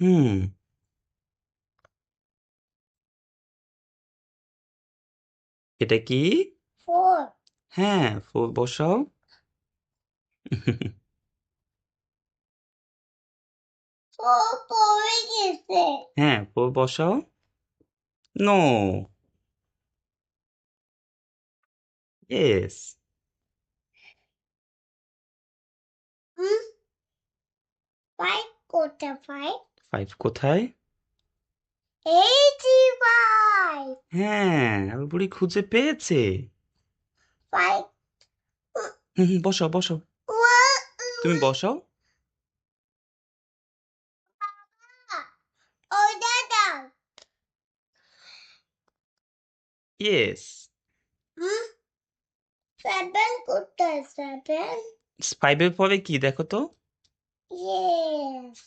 হুম এটা কি? ফোর হ্যাঁ ফোর বসাও। ফোর পড়ে গেছে। হ্যাঁ ফোর বসাও। নো ইয়েস হুম ফাইভ কোটা ফাইভ ফাইভ কোথায়? এইটি ফাইভ হ্যাঁ আমার বুড়ি খুঁজে পেয়েছে। ফাইভ হুম হুম, বসাও বসাও। তুমি ওটা দাও ইয়েস হুম সেভেন কোথায় সেভেন ফাইভের পরে কি দেখো তো? ইয়েস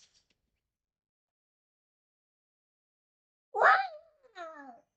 ওয়াও হুম বাবা দেখো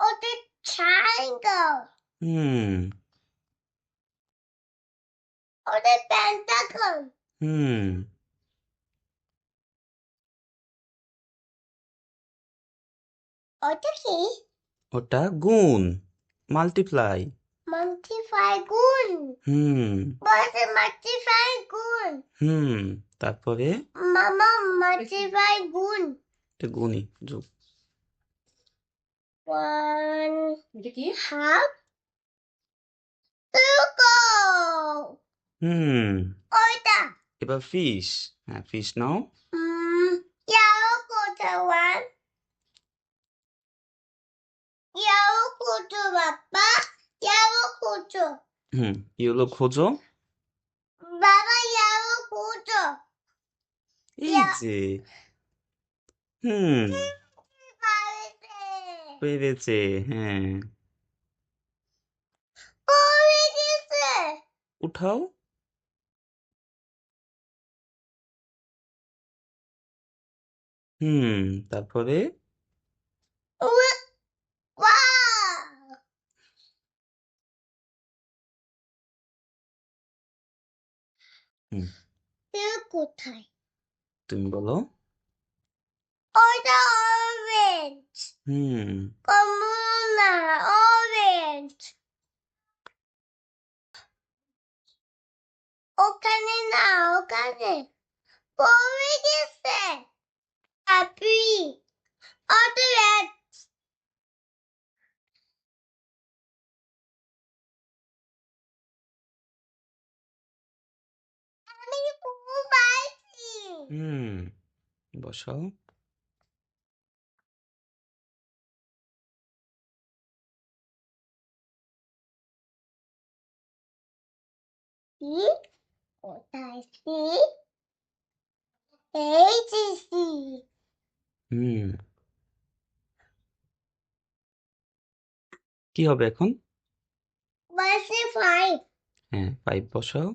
বসাও ওটা triangle? Hmm. হুম ওটা pentagon হুম ওটা কি ওটা গুণ মাল্টিপ্লাই multiply. গুণ হুম বলছে multiply গুণ হুম তারপরে? মামা multiply গুণ এটা গুণই যোগ one এটা কি half two go হুম ওইটা এবার ফিশ হ্যাঁ ফিশ নাও উম yellow কোথায় one yellow কোথায় বাবা yellow কোথায় হুম ইয়েলো খোঁজো বাবা yellow কোথায় এই ইয়া- যে হুম বাড়িতে পেরেছে হ্যাঁ। উঠাও। হুম তারপরে? কোথায়? তুমি বলো। ওটা অরেঞ্জ হুম কমলা অরেঞ্জ ওখানে না ওখানে পড়ে গেছে আপনি red. আমি পাইছি হুম বসাও সি কোথায় সি এই যে সি হুম কি হবে এখন বাসে ফাইভ হ্যাঁ পাইপ বসাও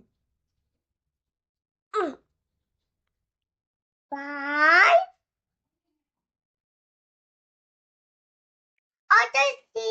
ফাইভ ওটা সি